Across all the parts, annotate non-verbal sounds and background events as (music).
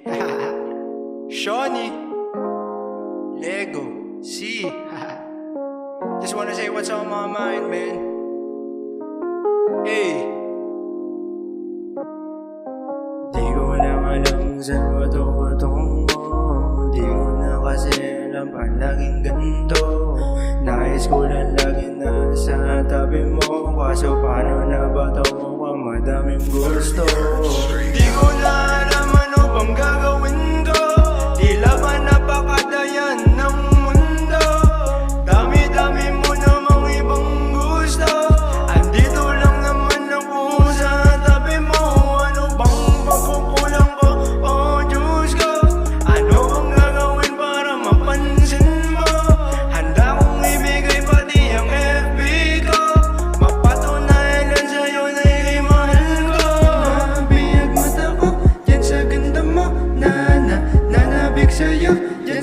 (laughs) Shawnee, Lego, C. (laughs) Just wanna say what's on my mind, man. Hey. Di ko na alam saan ba ito patungo Di ko na kasi alam palaging ganito Nais ko lang lagi na sa tabi mo Kaso paano na ba ito mukhang madaming gusto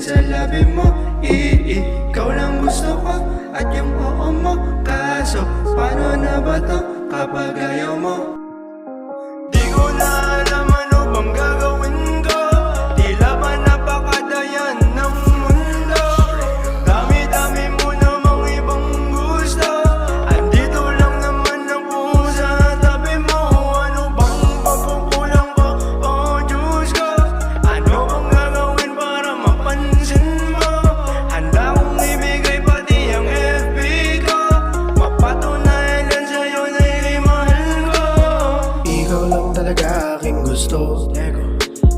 sa labi mo I ikaw lang gusto ko. At yung oo mo Kaso paano na ba to Kapag ayaw mo aking gusto.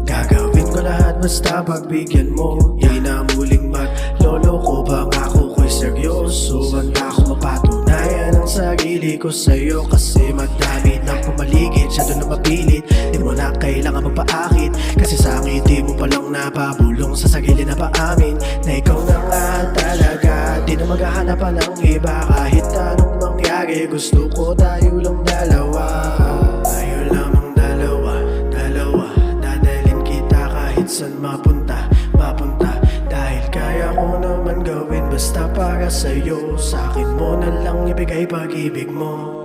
Gagawin ko lahat basta pagbigyan mo. Di na muling maglolo ko Pangako ko'y seryoso. Handa ko mapatunayan ang sarili ko sa'yo. Kasi madami ng pumaligid Siya na mapilit. Di mo na kailangan magpaakit. Kasi sa ngiti mo palang napabulong Sa sarili na paamin. Na ikaw na nga talaga Di na maghahanap pa ng iba. Kahit anong mangyari Gusto ko tayo lang dalawa Basta para sa'yo. Sa akin mo na lang ibigay pag-ibig mo